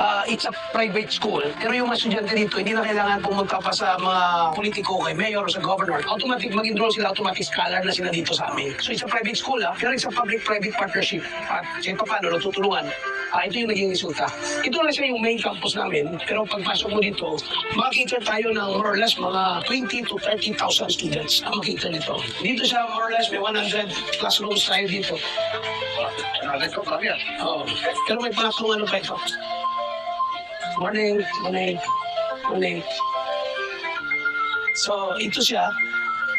ah, it's a private school. Pero yung mga estudyante dito, hindi na kailangan pumunta pa sa mga politiko, kay mayor o sa governor. Automatic, mag-enroll sila, automatic scholar na sila dito sa amin. So it's a private school, ah. Pero it's a public-private partnership. At kahit pa paano, natutulungan. Ah, ito yung naging resulta. Ito na siya yung main campus namin. Pero pagpasok mo dito, makikita tayo ng more or less mga 20 to 30,000 students ang makikita dito. Dito siya more or less may 100 classrooms tayo dito. Nagay ko kami yan. Oo. Pero may pangatlong ano pa ito. Morning, morning, morning. So, ito siya.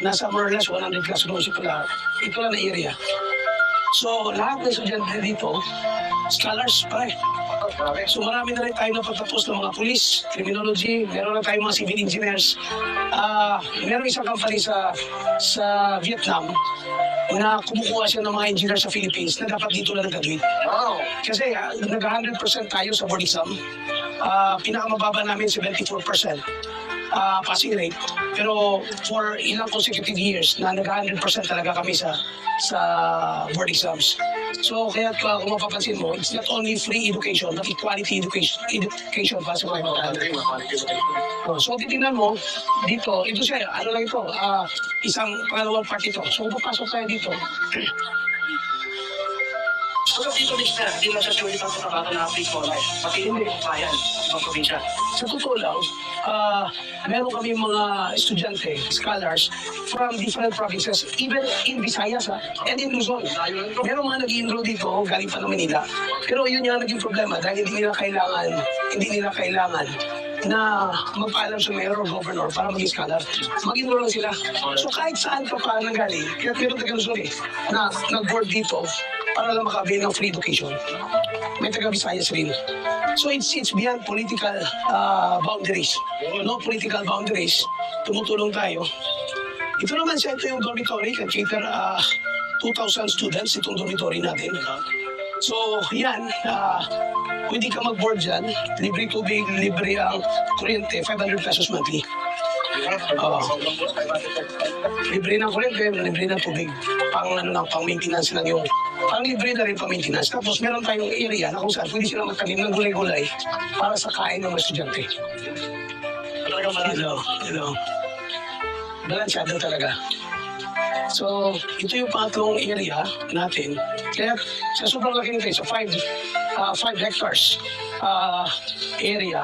Nasa more or less 100 classrooms ito lahat. Ito lang na area. So, lahat ng estudyante dito, scholars pa eh. So marami na rin tayo napatapos ng mga police, criminology, meron na tayong mga civil engineers. Ah, meron isang company sa sa Vietnam na kumukuha siya ng mga engineer sa Philippines na dapat dito lang nag-graduate. Wow. Kasi ah, nag-100% tayo sa board exam. Ah, pinakamababa namin 74% ah, passing rate. Pero for ilang consecutive years na nag-100% talaga kami sa sa board exams. So kaya uh, kung mapapansin mo, it's not only free education, but equality education, education pa sa mga bata. Oh, so titingnan mo, dito, ito siya, ano lang ito, ah, isang pangalawang part ito. So kung papasok tayo dito, Hanggang dito, Mr. Hindi lang siya sure itang trabaho na free for life. Pati hindi bayan, ibang probinsya. sa totoo lang, ah, meron kami mga estudyante, scholars, from different provinces, even in Visayas ha, and in Luzon. Meron mga nag-enroll dito, galing pa ng Manila. Pero yun yung naging problema dahil hindi nila kailangan, hindi nila kailangan na magpaalam sa mayor o governor para maging scholar. Mag-enroll lang sila. So kahit saan pa pa nanggaling, kaya meron taga Luzon eh, na nag-board dito para lang makabil ng free education. May taga Visayas rin. So it's it's beyond political uh, boundaries. No political boundaries. Tumutulong tayo. Ito naman siya, ito yung dormitory. Can cater uh, 2,000 students itong dormitory natin. So, yan. Uh, hindi ka mag-board dyan, libre tubig, libre ang kuryente, 500 pesos monthly. Oo. Libre ng kuryente, libre ng tubig. Pang ano lang, pang maintenance lang yung pang libre na rin pang maintenance. Tapos meron tayong area na kung saan pwede sila magtanim ng gulay-gulay para sa kain ng mga estudyante. Marami. Hello, hello. Balansyado talaga. So, ito yung pangatlong area natin. Kaya sa sobrang laki nito, so 5 uh, five hectares uh, area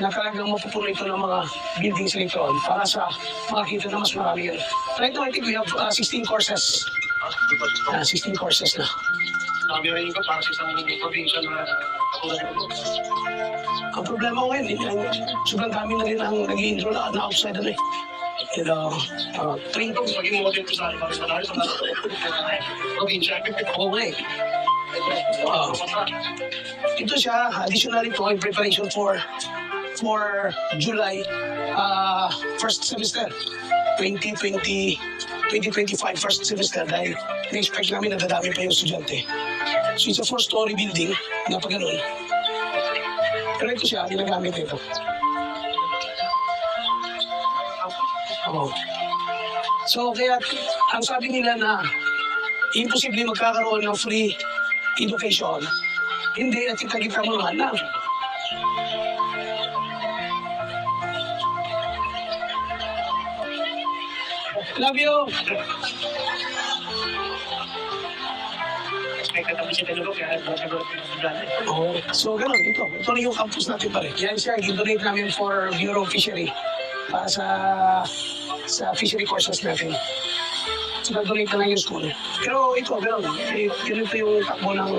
na talagang mapupuno ito ng mga buildings rito para sa makakita na mas marami yun. Right now, I think we have uh, 16 courses. Uh, 16 courses na. Sabi rin ko para sa isang probinsya na. Ang problema ko ngayon, eh, sobrang dami na rin ang nag-i-enroll na, na outside ano eh. You know, uh, train maging model ko sa ibang sa sa probinsya. Oo nga eh. Oo. Ito siya, additionally to preparation for for July uh, first semester 2020 2025 first semester dahil na-expect namin na dadami pa yung estudyante. So it's a four-story building na pa ganun. Pero ito siya, ginagamit ito. Oo. So kaya ang sabi nila na imposible magkakaroon ng free education, hindi at kita-kita mo nga na. Yung estudyante. Oh, so ganun, ito. Ito rin yung campus natin pare. Yan siya, gidonate namin for Bureau of Fishery para sa sa fishery courses natin. So, nag-donate na lang yung school. Pero ito, ganun. Eh, ganito yung takbo ng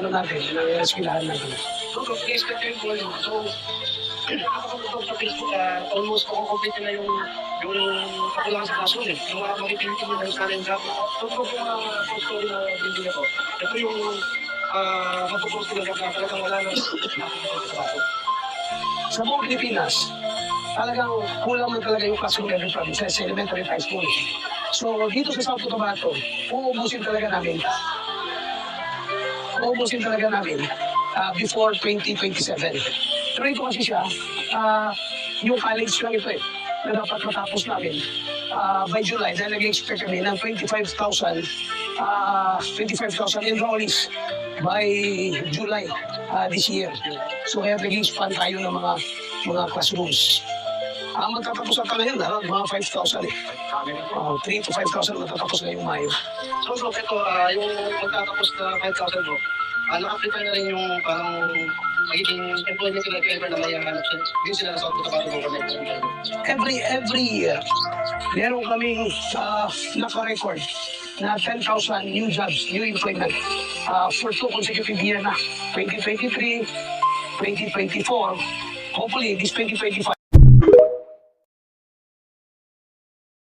ano natin, ng eskwelahan natin. So, yung volume, so, uh, almost kukumpit na yung yung kakulangan sa classroom eh. Yung mga makikita mo ng talent gap. So, kung yung mga story na building ako, ito yung uh, ko na gap na talagang wala na Sa buong Pilipinas, talagang kulang man talaga yung classroom every province sa elementary high school. So, dito sa South Cotabato, uubusin talaga namin. Uubusin talaga namin ah, before 2027. Pero ito kasi siya, ah, yung college lang ito eh, na dapat matapos namin ah, by July dahil nag-expect kami ng 25,000 ah, 25,000 enrollees by July. ah, this year. So kaya nag-expand tayo ng mga mga classrooms. Ang magtatapos ata ngayon, around mga 5,000 eh. Uh, 3 to 5,000 matatapos ngayong Mayo. So bro, ito, ah, yung magtatapos na 5,000 bro, uh, na-apply na rin yung parang magiging employment sila if ever na may hanap sila. Sa Auto Tabato government. Every every year, meron kaming uh, naka-record na 10,000 new jobs, new employment uh, for two consecutive year na. 2023, 2024, hopefully this 2025,